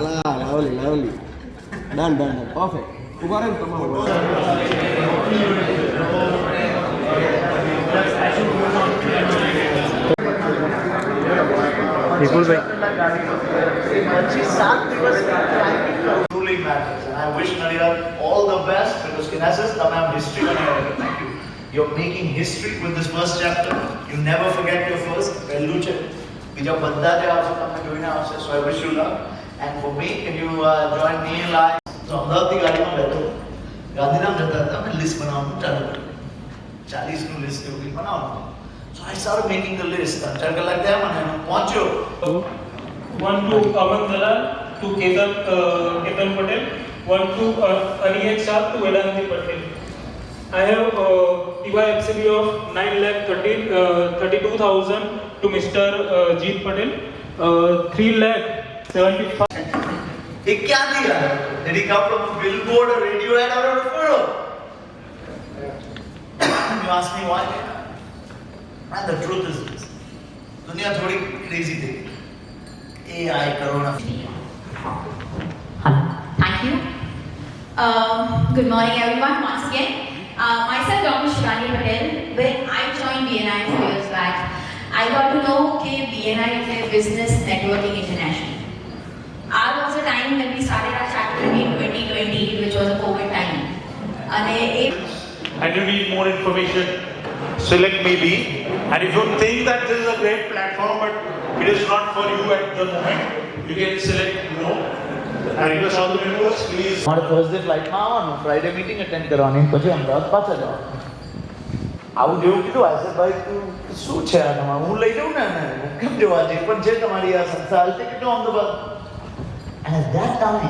હા lovely lovely done done done perfect ઉભા રહે ને તમારું પછી સાત દિવસ truly matters and I wish Nadiya all the best because Kinesis તમે આમ history બનાવી thank you you're making history with this first chapter you never forget your first પહેલું છે બીજા બધા જે આવશે તમને જોઈને આવશે so I wish you luck and for me can you uh, join me in line તો અમદાવાદથી ગાડીમાં બેઠો ગાંધીધામ જતા હતા મેં લિસ્ટ બનાવવાનું ચાલુ કર્યું ચાલીસનું લિસ્ટ એવું કંઈક બનાવવાનું so I started making the list ત્રણ ચાર કલાક થયા મને અને પહોંચ્યો Aman Dalal to Ketan, uh, Ketan Patel, one to uh, Aniket Shah to Vedanti Patel. I have uh, TYFCB of 9 lakh 30, uh, 32,000 to Mr. Uh, Jeet Patel, uh, 3 lakh 75. ये क्या दिया Did he come from a billboard, a radio ad, or a referral? you ask me why? And the truth is this. दुनिया थोड़ी crazy थी. AI, Corona. Hello. Thank you. Um, good morning, everyone. Once again, uh, myself, Dr. Shivani Patel. When I joined BNI four years back, I got to know that BNI is a business networking international. And it, and you need more information, select maybe. And if you think that this is a great platform, but it is not for you at the moment, you can select no. And request all the members, please. મારે Thursday ફ્લાઇટમાં આવવાનું Friday meeting attend કરવાની પછી અમદાવાદ પાછા જવાનું આવું જેવું કીધું આજે ભાઈ તું શું છે આ તમારું હું લઈ જાઉં ને એને હું કેમ જવા જઈ પણ છે તમારી આ સંસ્થા I'll take it to Ahmedabad and at that time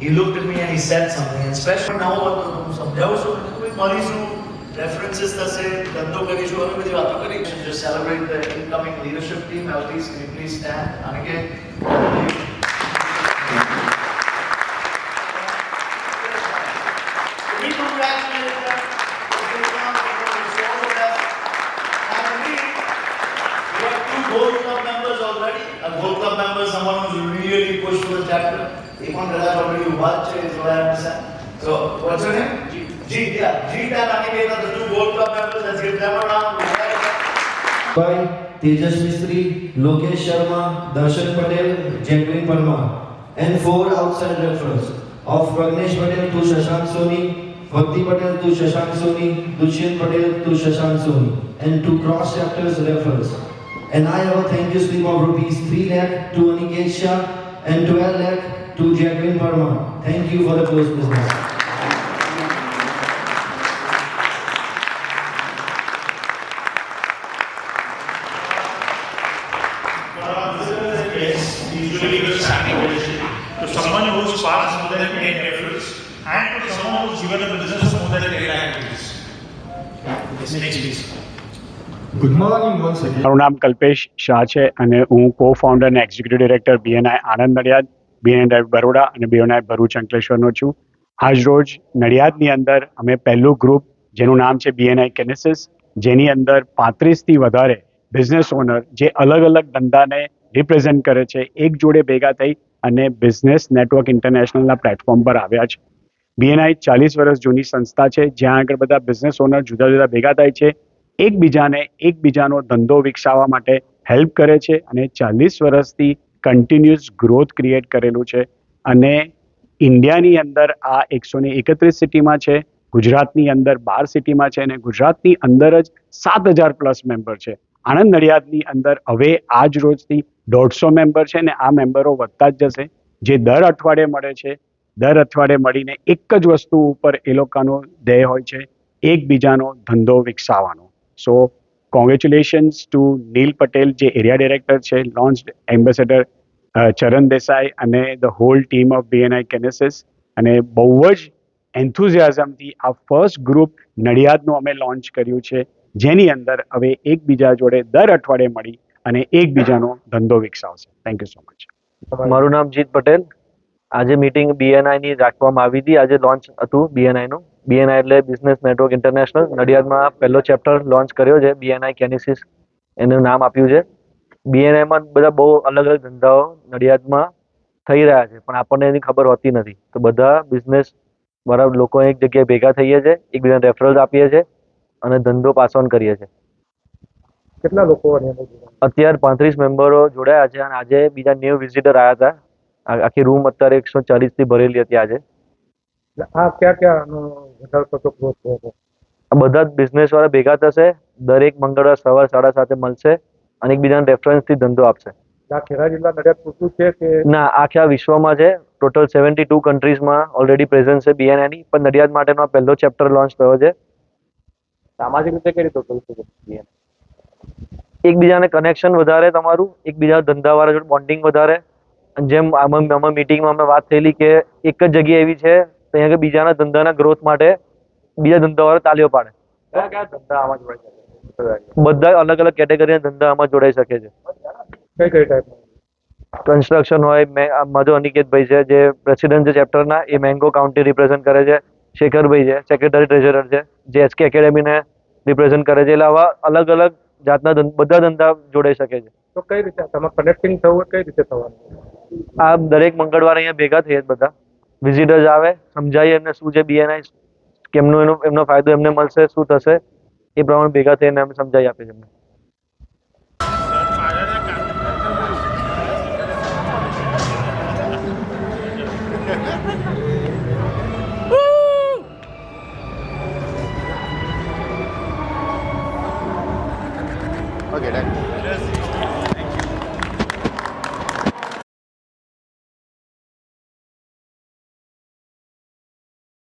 he looked at me and he said something and especially now હું સમજાવું છું કે કોઈ મળીશું રેફરન્સીસ થશે ધંધો કરીશું આવી બધી વાતો કરી just celebrate the incoming leadership team please can you please Has already watched is what I understand. So, what's your name? G. G, yeah. G and Aniketa, the two Gold Club members. Let's give them a round. by Tejas Mistry, Lokesh Sharma, Darshan Patel, Jacqueline Parmar, and four outside referrals of Pragnesh Patel to Shashank Soni, Bhakti Patel to Shashank Soni, Dushyant Patel to Shashank Soni, and two cross chapters referrals. And I have a thank you slip of rupees 3 lakh to Aniket Shah and 12 lakh to Jacqueline Parmar. Thank you for the close business. Yes, usually give a standing ovation to someone who's passed more than 10 referrals and to someone who's given a business of more than 10 activities. Yes, next please. Good morning once again. મારું નામ કલ્પેશ શાહ છે અને હું કો founder અને executive director BNI Anand Nadiad BNI Baroda અને BNI Bharuch અંકલેશ્વરનો છું. આજ રોજ નડિયાદની અંદર અમે પહેલું ગ્રુપ જેનું નામ છે બીએનઆઈ કેનેસિસ જેની અંદર પાંત્રીસથી વધારે બિઝનેસ ઓનર જે અલગ અલગ ધંધાને રિપ્રેઝેન્ટ કરે છે, એક જોડે ભેગા થઈ અને બિઝનેસ નેટવર્ક ઇન્ટરનેશનલના પ્લેટફોર્મ પર આવ્યા છે. બીએનઆઈ ચાલીસ વર્ષ જૂની સંસ્થા છે, જ્યાં આગળ બધા બિઝનેસ ઓનર જુદા જુદા ભેગા થાય છે, એકબીજાને એકબીજાનો ધંધો વિકસાવવા માટે હેલ્પ કરે છે અને ચાલીસ વર્ષથી કન્ટિન્યુઅસ ગ્રોથ ક્રિએટ કરેલું છે. અને ઇન્ડિયાની અંદર આ એકસો ને એકત્રીસ સિટીમાં છે, ગુજરાતની અંદર બાર સિટીમાં છે અને ગુજરાતની અંદર જ સાત હજાર પ્લસ મેમ્બર છે. આણંદ નડિયાદની અંદર હવે આજ રોજથી દોઢસો મેમ્બર છે ને આ મેમ્બરો વધતા જ જશે. જે દર અઠવાડિયે મળે છે, દર અઠવાડિયે મળીને એક જ વસ્તુ ઉપર એ લોકોનો ધ્યેય હોય છે, એકબીજાનો ધંધો વિકસાવવાનો. So congratulations to Neel Patel જે એરિયા ડિરેક્ટર છે લોન્ચ એમ્બેસેડર ચરણ દેસાઈ અને the whole team of BNI Kinesis અને બહુ જ એન્થુઝિયાઝમથી આ ફર્સ્ટ ગ્રુપ નડિયાદનું અમે લોન્ચ કર્યું છે. જેની અંદર હવે એકબીજા જોડે દર અઠવાડિયે મળી અને એકબીજાનો ધંધો વિકસાવશે. થેન્ક યુ સો મચ મારું નામ જીત પટેલ. આજે મીટિંગ બીએનઆઈની રાખવામાં આવી હતી. આજે લોન્ચ હતું બીએનઆઈ નું. બીએનઆઈ એટલે બિઝનેસ નેટવર્ક ઇન્ટરનેશનલ નડિયાદમાં પહેલો ચેપ્ટર લોન્ચ કર્યો છે બીએનઆઈ કેનિસિસ એનું નામ આપ્યું છે. બીએનઆઈમાં બધા બહુ અલગ અલગ ધંધાઓ નડિયાદમાં થઈ રહ્યા છે પણ આપણને એની ખબર હોતી નથી. તો બધા બિઝનેસ બરાબર લોકો એક જગ્યાએ ભેગા થઈએ છીએ એકબીજાને રેફરન્સ આપીએ છીએ અને ધંધો પાસ ઓન કરીએ છીએ કેટલા લોકો અત્યારે પાંત્રીસ મેમ્બરો જોડાયા છે અને આજે બીજા ન્યૂ વિઝિટર આવ્યા હતા. આખી રૂમ અત્યારે એકસો ચાલીસથી ભરેલી હતી આજે. આ કયા કયા વધારે પડતો ગ્રોથ થયો છે આ બધા જ બિઝનેસ વાળા ભેગા થશે દરેક મંગળવાર સવાર સાડા સાતે મળશે અને એકબીજાને રેફરન્સથી ધંધો આપશે. ખેડા જિલ્લા નડિયાદ પૂરતું છે કે? ના આખા વિશ્વમાં છે. ટોટલ સેવન્ટી ટુ કન્ટ્રીઝમાં ઓલરેડી પ્રેઝન્ટ છે બીએનઆઈની પણ નડિયાદ માટેનો આ પહેલો ચેપ્ટર લોન્ચ થયો છે. સામાજિક રીતે કઈ રીતે કરી શકે એકબીજાને કનેક્શન વધારે તમારું એકબીજા ધંધાવાળા જોડે બોન્ડિંગ વધારે. જેમ આમાં મિટિંગમાં અમે વાત થયેલી કે એક જ જગ્યા એવી છે ત્યાં કે બીજાના ધંધાના ગ્રોથ માટે બીજા ધંધાવાળા તાલીઓ પાડે. કયા કયા ધંધા આમાં જોડાઈ શકે? બધા અલગ અલગ કેટેગરીના ધંધા આમાં જોડાઈ શકે છે. કઈ કઈ ટાઈપના કન્સ્ટ્રક્શન હોય મે- માધો અનિકેતભાઈ છે જે પ્રેસિડેન્ટ છે ચેપ્ટરના એ મેંગો કાઉન્ટી રિપ્રેઝન્ટ કરે છે. શેખરભાઈ છે સેક્રેટરી ટ્રેઝરર છે જે એસકે એકેડેમીને રિપ્રેઝન્ટ કરે છે. એટલે આવા અલગ અલગ જાતના બધા ધંધા જોડાઈ શકે છે. તો કઈ રીતે તમે કનેક્ટિંગ થવું કઈ રીતે થવાનું? આ દરેક મંગળવારે અહીંયા ભેગા થઈએ બધા. વિઝિટર્સ આવે સમજાવીએ એમને શું છે બીએનઆઈ કેમનો એનો એમનો ફાયદો એમને મળશે શું થશે એ પ્રમાણે ભેગા થઈને અમે સમજાવી આપીએ એમને Okay, done.